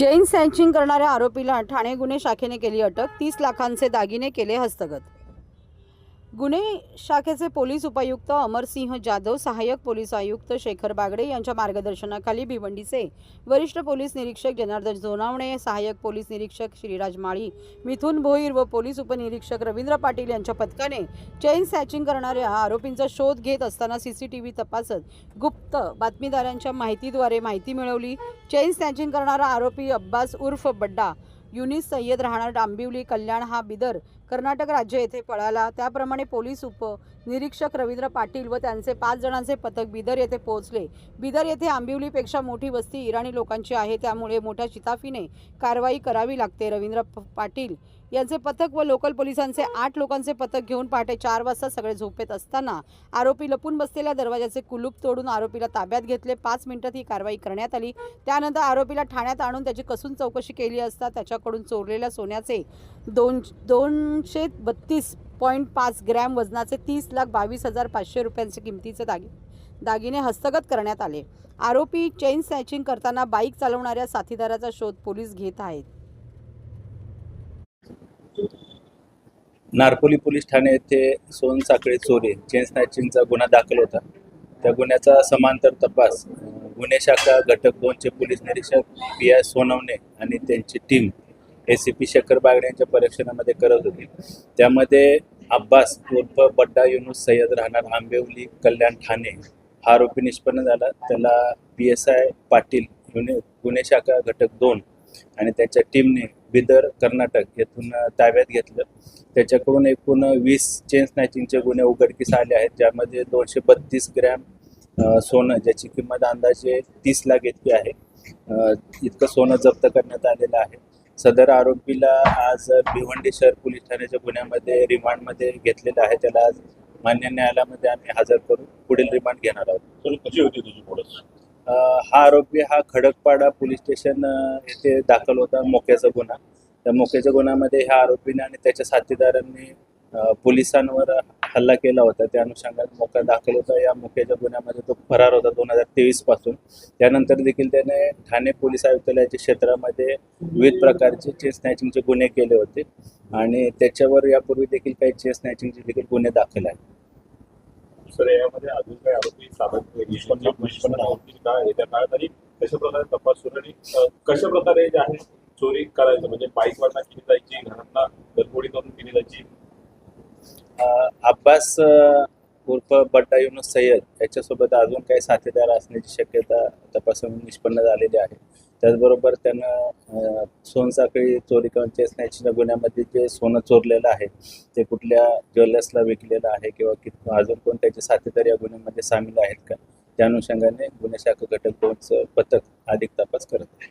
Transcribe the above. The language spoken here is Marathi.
चेन स्नॅचिंग करणाऱ्या आरोपीला ठाणे गुन्हे शाखेने केली अटक तीस लाखांचे दागिने केले हस्तगत. गुन्हे शाखेचे पोलीस उपायुक्त अमरसिंह जाधव सहाय्यक पोलीस आयुक्त शेखर बागडे यांच्या मार्गदर्शनाखाली भिवंडीचे वरिष्ठ पोलीस निरीक्षक जनार्दन जोनावणे सहाय्यक पोलीस निरीक्षक श्रीराज माळी मिथुन भोईर व पोलीस उपनिरीक्षक रवींद्र पाटील यांच्या पथकाने चेन स्नॅचिंग करणाऱ्या आरोपींचा शोध घेत असताना सीसीटीव्ही तपासत गुप्त बातमीदारांच्या माहितीद्वारे माहिती मिळवली. चेन स्नॅचिंग करणारा आरोपी अब्बास उर्फ बड्डा युनिस सय्यद राहणार डांबिवली कल्याण हा बिदर कर्नाटक राज्य येथे पळाला. त्याप्रमाणे पोलीस उप निरीक्षक रवींद्र पाटील व त्यांचे पाच जणांचे पथक बिदर येथे पोहोचले. बिदर येथे आंबिवलीपेक्षा मोठी वस्ती इराणी लोकांची आहे. त्यामुळे मोठ्या शिताफीने कारवाई करावी लागते रवींद्र पाटील. यांचे पथक व लोकल पोलिसांचे आठ लोकांचे पथक घेऊन पहाटे चार वाजता सगळे झोपेत असताना आरोपी लपून बसलेल्या दरवाजाचे कुलूप तोडून आरोपीला ताब्यात घेतले. पाच मिनिटात ही कारवाई करण्यात आली. त्यानंतर आरोपीला ठाण्यात आणून त्याची कसून चौकशी केली असता त्याच्याकडून चोरलेल्या सोन्याचे दोन दोनशे बत्तीस पॉईंट पाच ग्रॅम वजनाचे तीस लाख बावीस हजार पाचशे रुपयांचे किमतीचे दागि दागिने हस्तगत करण्यात आले. आरोपी चेन स्नॅचिंग करताना बाईक चालवणाऱ्या साथीदाराचा शोध पोलीस घेत आहेत. नारपोली पोलीस ठाणे येथे सोनसाखळी चोरी चेन स्नॅचिंगचा गुन्हा दाखल होता. त्या गुन्ह्याचा समांतर तपास गुन्हे शाखा घटक दोनचे पोलीस निरीक्षक पी आय सोनवणे आणि त्यांची team A C P Shekhar Bagde यांच्या परीक्षणामध्ये करत होती. त्यामध्ये अब्बास उर्फ बड्डा युनुस सय्यद राहणार आंबेवली कल्याण ठाणे हा आरोपी निष्पन्न झाला. त्याला पी एस आय पाटील गुन्हे गुन्हे शाखा घटक दोन आणि त्याच्या टीमने बिदर कर्नाटक येथून ताब्यात घेतलं. त्याच्याकडून एकूण वीस चेन स्नॅचिंगचे गुन्हे उघडकीस आले आहेत ज्यामध्ये दोनशे बत्तीस ग्रॅम सोनं ज्याची किंमत अंदाजे तीस लाख इतकी आहे. इतकं सोनं जप्त करण्यात आलेलं आहे. सदर आरोपीला आज भिवंडी शहर पोलीस ठाण्याच्या गुन्ह्यामध्ये रिमांडमध्ये घेतलेलं आहे. त्याला आज मान्य न्यायालयामध्ये आम्ही हजर करून पुढील रिमांड घेणार आहोत. कशी होती तुझी हा आरोपी हा खडकपाडा पोलीस स्टेशन येथे दाखल होता मोक्याचा गुन्हा. त्या मोक्याच्या गुन्ह्यामध्ये ह्या आरोपीने आणि त्याच्या साथीदारांनी पोलिसांवर हल्ला केला होता. त्या अनुषंगाने मोका दाखल होता. या मोक्याच्या गुन्ह्यामध्ये तो फरार होता दोन हजार तेवीसपासून. त्यानंतर देखील त्याने ठाणे पोलीस आयुक्तालयाच्या क्षेत्रामध्ये विविध प्रकारचे चेन स्नॅचिंगचे गुन्हे केले होते. आणि त्याच्यावर यापूर्वी देखील काही चेन स्नॅचिंगचे देखील गुन्हे दाखल आहेत. सर यामध्ये अजून काही आरोपी साबत म्हणजे येत्या काळात आणि कशा प्रकारे तपास सुरू आणि कशा प्रकारे जे आहे चोरी करायचं? म्हणजे बाईक वाटणा केली जायची घरांना दरपोडी करून केली जायची? अब्बास उर्फ बड्डा युनुस सय्यद याच्यासोबत अजून काही साथीदार असण्याची शक्यता तपासून निष्पन्न झालेली आहे. त्याचबरोबर त्यानं सोनसाखळी चोरी किंवा चेसण्याच्या गुन्ह्यामध्ये जे सोनं चोरलेलं आहे ते कुठल्या ज्वेलर्सला विकलेलं आहे किंवा कि अजून कोण त्याचे साथीदार या गुन्ह्यामध्ये सामील आहेत का? त्या अनुषंगाने गुन्हे शाखा घटक दोनचं पथक अधिक तपास करत आहे.